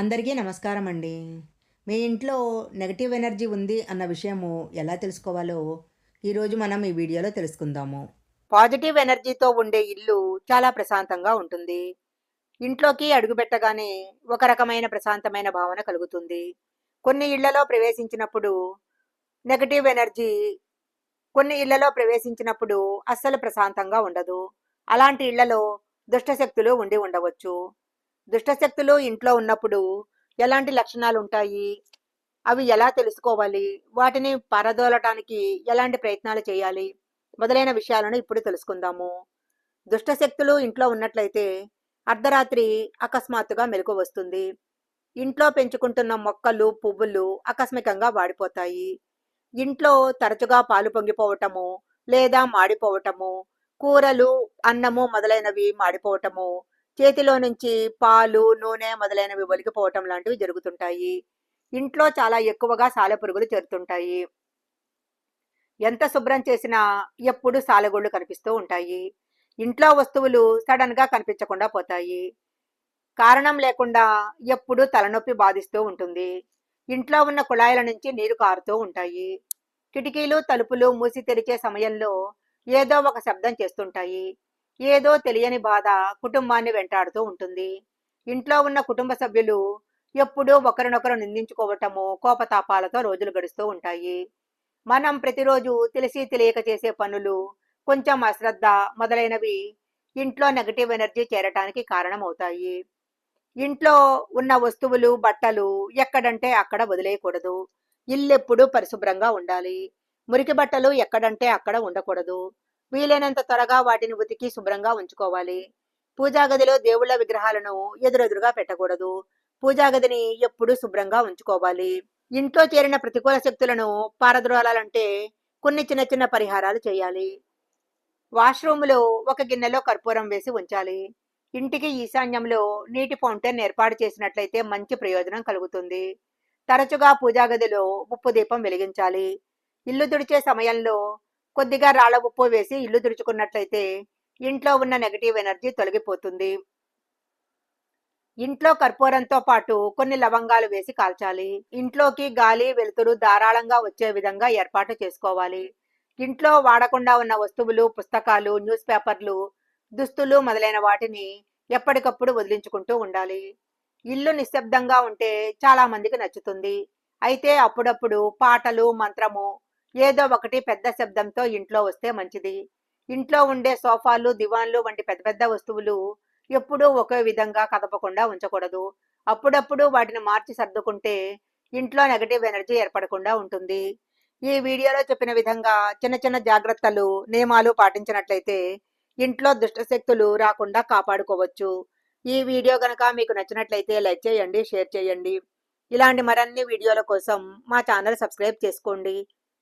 అందరికీ నమస్కారం అండి మీ ఇంట్లో నెగటివ్ ఎనర్జీ ఉంది అన్న విషయము ఎలా తెలుసుకోవాలో ఈరోజు మనం ఈ వీడియోలో తెలుసుకుందాము. పాజిటివ్ ఎనర్జీతో ఉండే ఇల్లు చాలా ప్రశాంతంగా ఉంటుంది. ఇంట్లోకి అడుగుపెట్టగానే ఒక రకమైన ప్రశాంతమైన భావన కలుగుతుంది. కొన్ని ఇళ్ళలో ప్రవేశించినప్పుడు నెగటివ్ ఎనర్జీ కొన్ని ఇళ్ళలో ప్రవేశించినప్పుడు అస్సలు ప్రశాంతంగా ఉండదు. అలాంటి ఇళ్ళలో దుష్టశక్తులు ఉండి ఉండవచ్చు. దుష్టశక్తులు ఇంట్లో ఉన్నప్పుడు ఎలాంటి లక్షణాలు ఉంటాయి అవి ఎలా తెలుసుకోవాలి? వాటిని పారదోలటానికి ఎలాంటి ప్రయత్నాలు చేయాలి? మొదలైన విషయాలను ఇప్పుడు తెలుసుకుందాము. దుష్టశక్తులు ఇంట్లో ఉన్నట్లయితే అర్ధరాత్రి అకస్మాత్తుగా మెలకు వస్తుంది. ఇంట్లో పెంచుకుంటున్న మొక్కలు పువ్వులు ఆకస్మికంగా వాడిపోతాయి. ఇంట్లో తరచుగా పాలు పొంగిపోవటము లేదా మాడిపోవటము కూరలు అన్నము మొదలైనవి మాడిపోవటము చేతిలో నుంచి పాలు నూనె మొదలైనవి ఒలికిపోవటం లాంటివి జరుగుతుంటాయి. ఇంట్లో చాలా ఎక్కువగా సాలెపురుగులు చేరుతుంటాయి. ఎంత శుభ్రం చేసినా ఎప్పుడు సాలెగొళ్ళు కనిపిస్తూ ఉంటాయి. ఇంట్లో వస్తువులు సడన్గా కనిపించకుండా పోతాయి. కారణం లేకుండా ఎప్పుడు తలనొప్పి బాధిస్తూ ఉంటుంది. ఇంట్లో ఉన్న కుళాయిల నుంచి నీరు కారుతూ ఉంటాయి. కిటికీలు తలుపులు మూసి తెరిచే సమయంలో ఏదో ఒక శబ్దం చేస్తుంటాయి. ఏదో తెలియని బాధ కుటుంబాన్ని వెంటాడుతూ ఉంటుంది. ఇంట్లో ఉన్న కుటుంబ సభ్యులు ఎప్పుడూ ఒకరినొకరు నిందించుకోవటము కోపతాపాలతో రోజులు గడుస్తూ ఉంటాయి. మనం ప్రతిరోజు తెలిసి తెలియక చేసే పనులు కొంచెం అశ్రద్ధ మొదలైనవి ఇంట్లో నెగటివ్ ఎనర్జీ చేరటానికి కారణమవుతాయి. ఇంట్లో ఉన్న వస్తువులు బట్టలు ఎక్కడంటే అక్కడ వదిలేయకూడదు. ఇల్లెప్పుడూ పరిశుభ్రంగా ఉండాలి. మురికి బట్టలు ఎక్కడంటే అక్కడ ఉండకూడదు. వీలైనంత త్వరగా వాటిని ఉతికి శుభ్రంగా ఉంచుకోవాలి. పూజా గదిలో దేవుళ్ళ విగ్రహాలను ఎదురెదురుగా పెట్టకూడదు. పూజా గదిని ఎప్పుడూ శుభ్రంగా ఉంచుకోవాలి. ఇంట్లో చేరిన ప్రతికూల శక్తులను పారద్రోలాలంటే కొన్ని చిన్న చిన్న పరిహారాలు చేయాలి. వాష్రూమ్లో ఒక గిన్నెలో కర్పూరం వేసి ఉంచాలి. ఇంటికి ఈశాన్యంలో నీటి ఫౌంటైన్ ఏర్పాటు చేసినట్లయితే మంచి ప్రయోజనం కలుగుతుంది. తరచుగా పూజా గదిలో ఉప్పు దీపం వెలిగించాలి. ఇల్లు తుడిచే సమయంలో కొద్దిగా రాళ్ళ ఉప్పు వేసి ఇల్లు తుడుచుకున్నట్లయితే ఇంట్లో ఉన్న నెగటివ్ ఎనర్జీ తొలగిపోతుంది. ఇంట్లో కర్పూరంతో పాటు కొన్ని లవంగాలు వేసి కాల్చాలి. ఇంట్లోకి గాలి వెలుతురు ధారాళంగా వచ్చే విధంగా ఏర్పాటు చేసుకోవాలి. ఇంట్లో వాడకుండా ఉన్న వస్తువులు పుస్తకాలు న్యూస్ పేపర్లు దుస్తులు మొదలైన వాటిని ఎప్పటికప్పుడు వదిలించుకుంటూ ఉండాలి. ఇల్లు నిశ్శబ్దంగా ఉంటే చాలా మందికి నచ్చుతుంది. అయితే అప్పుడప్పుడు పాటలు మంత్రము ఏదో ఒకటి పెద్ద శబ్దంతో ఇంట్లో వస్తే మంచిది. ఇంట్లో ఉండే సోఫాలు దివాన్లు వంటి పెద్ద పెద్ద వస్తువులు ఎప్పుడూ ఒకే విధంగా కదపకుండా ఉంచకూడదు. అప్పుడప్పుడు వాటిని మార్చి సర్దుకుంటే ఇంట్లో నెగటివ్ ఎనర్జీ ఏర్పడకుండా ఉంటుంది. ఈ వీడియోలో చెప్పిన విధంగా చిన్న చిన్న జాగ్రత్తలు నియమాలు పాటించినట్లయితే ఇంట్లో దుష్టశక్తులు రాకుండా కాపాడుకోవచ్చు. ఈ వీడియో గనక మీకు నచ్చినట్లయితే లైక్ చేయండి షేర్ చేయండి. ఇలాంటి మరిన్ని వీడియోల కోసం మా ఛానల్ సబ్స్క్రైబ్ చేసుకోండి.